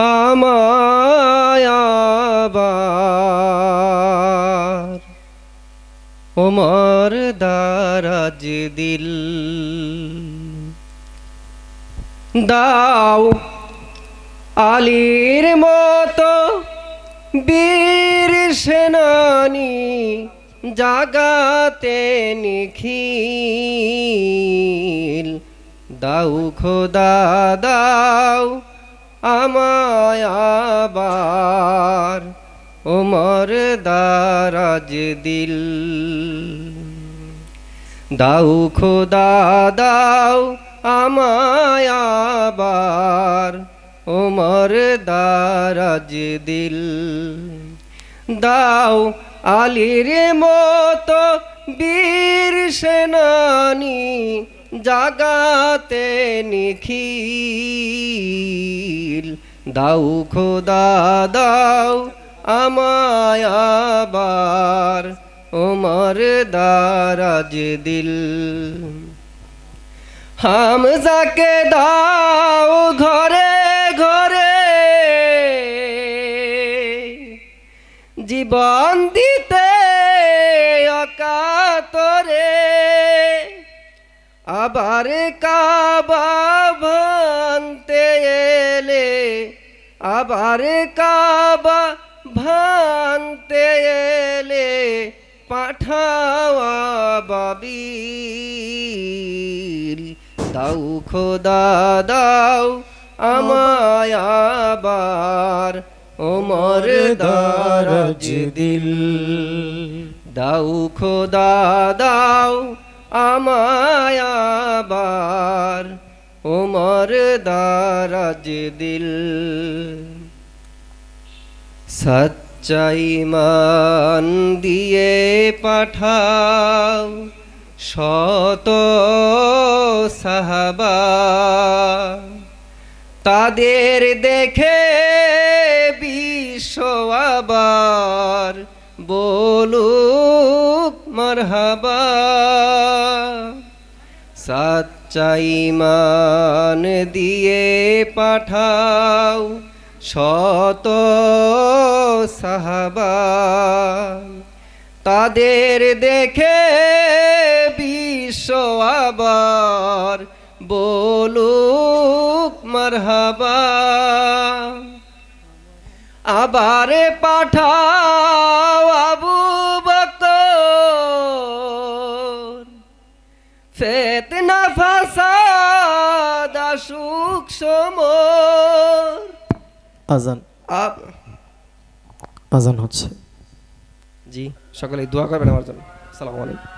আমায় ওমর দারাজ দিল। দাও আলীর মতো বীর সেনানি জাগাতে নিখিল। দাও খোদা দাও আমায় আবার ওমর দারাজ দিল। দাও খোদা, দাও আমায় ওমর দারাজ দিল। দাও আলির মতো বীর সেনানি জাগাতে নিখিল। দাও খোদা, দাও আমায় আবার, ওমর দারাজ দিল। হামজাকে দাও ঘরে ঘরে। জীবন দিতে অকাতরে। আবার কাবা এলে আবার কাবা ভাঙতে এলে পাঠাওয়া বাবিল দাউ খোদা দাও আমায় আবার ওমর দারাজ দিল দাউ খোদা দাও আমায় আবার ওমর দারাজ দিল। সচ্চাই মান দিয়ে পাঠাও শত সাহাবা। তাদের দেখে বিশ্ব আবার বলুক মারহাবা। সাচ্চাই মান দিয়ে পাঠাও শত সাহাবা। তাদের দেখে বিশ্ব আবার বলুক মারহাবা। আবার পাঠাও ফেতনা ফাসাদ আসুক সমর আজান। আপ আজান হচ্ছে। জি সকলে দোয়া করবেন আমার জন্য। সালামু আলাইকুম।